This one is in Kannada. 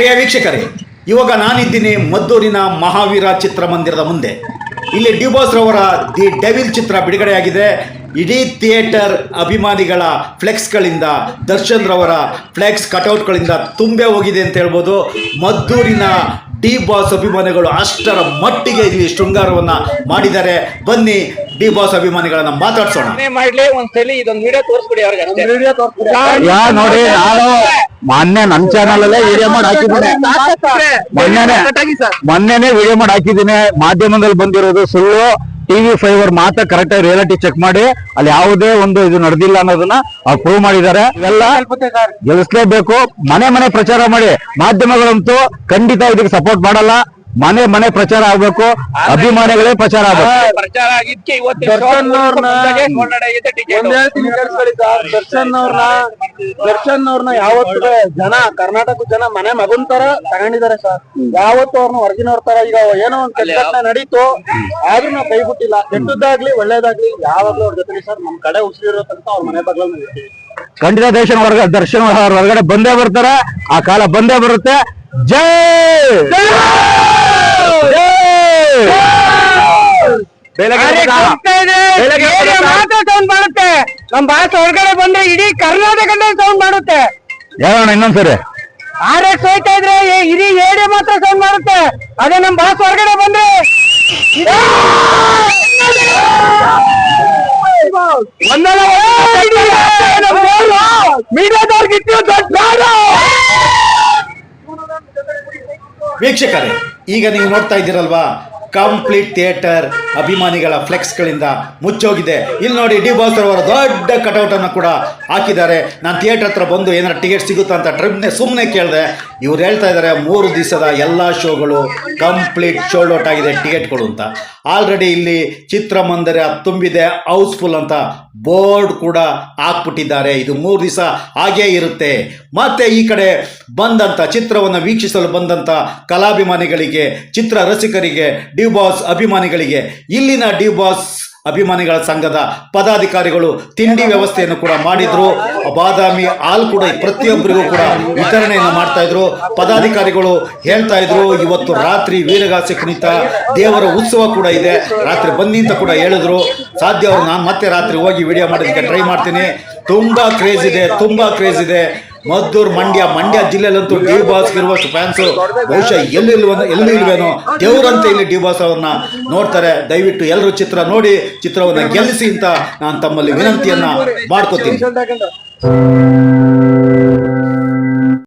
ಪ್ರಿಯ ವೀಕ್ಷಕರೇ ಇವಾಗ ನಾನಿದ್ದೀನಿ ಮದ್ದೂರಿನ ಮಹಾವೀರ ಚಿತ್ರಮಂದಿರದ ಮುಂದೆ. ಇಲ್ಲಿ ಡಿ ಬಾಸ್ ರವರ ದಿ ಡೆವಿಲ್ ಚಿತ್ರ ಬಿಡುಗಡೆಯಾಗಿದೆ. ಇಡೀ ಥಿಯೇಟರ್ ಅಭಿಮಾನಿಗಳ ಫ್ಲೆಕ್ಸ್ಗಳಿಂದ ದರ್ಶನ್ ರವರ ಫ್ಲೆಕ್ಸ್ ಕಟೌಟ್ಗಳಿಂದ ತುಂಬೆ ಹೋಗಿದೆ ಅಂತ ಹೇಳ್ಬೋದು. ಮದ್ದೂರಿನ ಡಿ ಬಾಸ್ ಅಭಿಮಾನಿಗಳು ಅಷ್ಟರ ಮಟ್ಟಿಗೆ ಇಲ್ಲಿ ಶೃಂಗಾರವನ್ನು ಮಾಡಿದ್ದಾರೆ. ಬನ್ನಿ ಡಿ ಬಾಸ್ ಅಭಿಮಾನಿಗಳನ್ನ ಮಾತಾಡ್ಸೋಣ. ಮಾಡ್ಲಿ ಒಂದ್ಸಲಿ ಇದೊಂದು ವಿಡಿಯೋ ತೋರಿಸ್ಬಿಡಿ ಅವ್ರಿಗೆ ನೋಡಿ ನಾನು ಮೊನ್ನೆ ನನ್ ಚಾನಲ್ ಅಲ್ಲೇ ವಿಡಿಯೋ ಮಾಡಿ ಹಾಕಿದ್ದೀನಿ. ಮೊನ್ನೆನೆ ಮೊನ್ನೆನೆ ವಿಡಿಯೋ ಮಾಡಿ ಹಾಕಿದ್ದೀನಿ. ಮಾಧ್ಯಮದಲ್ಲಿ ಬಂದಿರೋದು ಸುಳ್ಳು. ಟಿವಿ ಫೈವರ್ ಮಾತ್ರ ಕರೆಕ್ಟ್ ಆಗಿ ರಿಯಾಲಿಟಿ ಚೆಕ್ ಮಾಡಿ. ಅಲ್ಲಿ ಯಾವುದೇ ಒಂದು ಇದು ನಡೆದಿಲ್ಲ ಅನ್ನೋದನ್ನ ಅವ್ರು ಪ್ರೂವ್ ಮಾಡಿದ್ದಾರೆ. ಇವೆಲ್ಲ ಗೆಲ್ಲಿಸ್ಲೇಬೇಕು. ಮನೆ ಮನೆ ಪ್ರಚಾರ ಮಾಡಿ. ಮಾಧ್ಯಮಗಳಂತೂ ಖಂಡಿತ ಇದಕ್ಕೆ ಸಪೋರ್ಟ್ ಮಾಡಲ್ಲ. ಮನೆ ಮನೆ ಪ್ರಚಾರ ಆಗ್ಬೇಕು ಅಭಿಮಾನಿಗಳೇ ಪ್ರಚಾರ ಆಗ್ಬೇಕು. ಪ್ರಚಾರ ಆಗಿದ್ಕೆ ಇವತ್ತು ದರ್ಶನ್ ದರ್ಶನ್ ಅವ್ರನ್ನ ದರ್ಶನ್ ಅವ್ರನ್ನ ಯಾವತ್ತೂ ಜನ ಕರ್ನಾಟಕ ಜನ ಮನೆ ಮಗನ್ ತರ ತಗೊಂಡಿದ್ದಾರೆ ಸರ್ ಯಾವತ್ತು ಅವ್ರನ್ನ ಹೊರಗಿನವ್ರ ತರ ಈಗ ಏನೋ ಒಂದ್ ಕೆಲಸ ನಡೀತು ಆದ್ರೂ ನಾವು ಕೈ ಬಿಟ್ಟಿಲ್ಲ ಕೆಟ್ಟದ್ದಾಗ್ಲಿ ಒಳ್ಳೇದಾಗ್ಲಿ ಯಾವಾಗ್ಲೂ ಅವ್ರ ಜೊತೆ ಸರ್ ನಮ್ ಕಡೆ ಉಸಿರಿರೋ ತನಕ ಅವ್ರ ಮನೆ ಬಗ್ಲಲ್ಲಿ ಖಂಡಿತ ದೇಶ ಹೊರಗ ದರ್ಶನ್ ಅವ್ರ ಹೊರಗಡೆ ಬಂದೇ ಬರ್ತಾರೆ. ಆ ಕಾಲ ಬಂದೇ ಬರುತ್ತೆ. ಜೈ! ಸೌಂಡ್ ಮಾಡುತ್ತೆ? ನಮ್ ಭಾಷೆ ಹೊರಗಡೆ ಬಂದ್ರೆ ಇಡೀ ಕರ್ನಾಟಕದ ಸೌಂಡ್ ಮಾಡುತ್ತೆ. ಹೇಳೋಣ ಇನ್ನೊಂದ್ಸರಿ? ಆರ್ ಎಕ್ಸ್ ಹೋಯ್ತಾ ಇದ್ರೆ ಇಡೀ ಏಡಿ ಮಾತ್ರ ಸೌಂಡ್ ಮಾಡುತ್ತೆ? ಅದೇ ನಮ್ ಭಾಷೆ ಹೊರಗಡೆ ಬಂದ್ರೆ ಮೀಡಿಯಾದವ್ರಿಗೆ ವೀಕ್ಷಕರೇ ಈಗ ನೀವು ನೋಡ್ತಾ ಇದ್ದೀರಲ್ವಾ? ಕಂಪ್ಲೀಟ್ ಥಿಯೇಟರ್ ಅಭಿಮಾನಿಗಳ ಫ್ಲೆಕ್ಸ್ಗಳಿಂದ ಮುಚ್ಚೋಗಿದೆ. ಇಲ್ಲಿ ನೋಡಿ ಡಿ ಬಾಸ್ ಅವರ ದೊಡ್ಡ ಕಟೌಟನ್ನು ಕೂಡ ಹಾಕಿದ್ದಾರೆ. ನಾನು ಥಿಯೇಟರ್ ಹತ್ರ ಬಂದು ಏನಾರು ಟಿಕೆಟ್ ಸಿಗುತ್ತಾ ಅಂತ ಟ್ರಿಪ್ನೇ ಸುಮ್ಮನೆ ಕೇಳಿದೆ. ಇವ್ರು ಹೇಳ್ತಾ ಇದ್ದಾರೆ ಮೂರು ದಿವಸದ ಎಲ್ಲ ಶೋಗಳು ಕಂಪ್ಲೀಟ್ ಶೋಲ್ಡ್ ಔಟ್ ಆಗಿದೆ ಟಿಕೆಟ್ಗಳು ಅಂತ. ಆಲ್ರೆಡಿ ಇಲ್ಲಿ ಚಿತ್ರಮಂದಿರ ತುಂಬಿದೆ ಹೌಸ್ಫುಲ್ ಅಂತ ಬೋರ್ಡ್ ಕೂಡ ಹಾಕ್ಬಿಟ್ಟಿದ್ದಾರೆ. ಇದು ಮೂರು ದಿವಸ ಹಾಗೇ ಇರುತ್ತೆ. ಮತ್ತೆ ಈ ಕಡೆ ಬಂದಂಥ ಚಿತ್ರವನ್ನು ವೀಕ್ಷಿಸಲು ಬಂದಂಥ ಕಲಾಭಿಮಾನಿಗಳಿಗೆ, ಚಿತ್ರ ರಸಿಕರಿಗೆ ಡಿ ಬಾಸ್ ಅಭಿಮಾನಿಗಳಿಗೆ, ಇಲ್ಲಿನ ಡಿ ಬಾಸ್ ಅಭಿಮಾನಿಗಳ ಸಂಘದ ಪದಾಧಿಕಾರಿಗಳು ತಿಂಡಿ ವ್ಯವಸ್ಥೆಯನ್ನು ಕೂಡ ಮಾಡಿದ್ರು. ಬಾದಾಮಿ ಹಾಲು ಕೂಡ ಪ್ರತಿಯೊಬ್ಬರಿಗೂ ಕೂಡ ವಿತರಣೆಯನ್ನು ಮಾಡ್ತಾ ಇದ್ರು. ಪದಾಧಿಕಾರಿಗಳು ಹೇಳ್ತಾ ಇದ್ರು, ಇವತ್ತು ರಾತ್ರಿ ವೀರಗಾಸೆ ಕುಣಿತ, ದೇವರ ಉತ್ಸವ ಕೂಡ ಇದೆ. ರಾತ್ರಿ ಬನ್ನಿ ಅಂತ ಕೂಡ ಹೇಳಿದ್ರು. ಸಾಧ್ಯ ನಾನು ಮತ್ತೆ ರಾತ್ರಿ ಹೋಗಿ ವಿಡಿಯೋ ಮಾಡೋದಕ್ಕೆ ಟ್ರೈ ಮಾಡ್ತೀನಿ. ತುಂಬ ಕ್ರೇಜ್ ಇದೆ, ತುಂಬಾ ಕ್ರೇಜ್ ಇದೆ. ಮದ್ದೂರು ಮಂಡ್ಯ ಮಂಡ್ಯ ಜಿಲ್ಲೆಯಲ್ಲಂತೂ ಡಿ ಬಾಸ್ ಇರುವಷ್ಟು ಫ್ಯಾನ್ಸು ಬಹುಶಃ ಎಲ್ಲಿ ಇಲ್ವೋ ಎಲ್ಲಿ ಇಲ್ವೇನೋ ದೇವರಂತೆ ಇಲ್ಲಿ ಡಿ ಬಾಸ್ ಅವ್ರನ್ನ ನೋಡ್ತಾರೆ. ದಯವಿಟ್ಟು ಎಲ್ಲರೂ ಚಿತ್ರ ನೋಡಿ, ಚಿತ್ರವನ್ನು ಗೆಲ್ಲಿಸಿ ಅಂತ ನಾನು ತಮ್ಮಲ್ಲಿ ವಿನಂತಿಯನ್ನ ಮಾಡ್ಕೋತೀನಿ.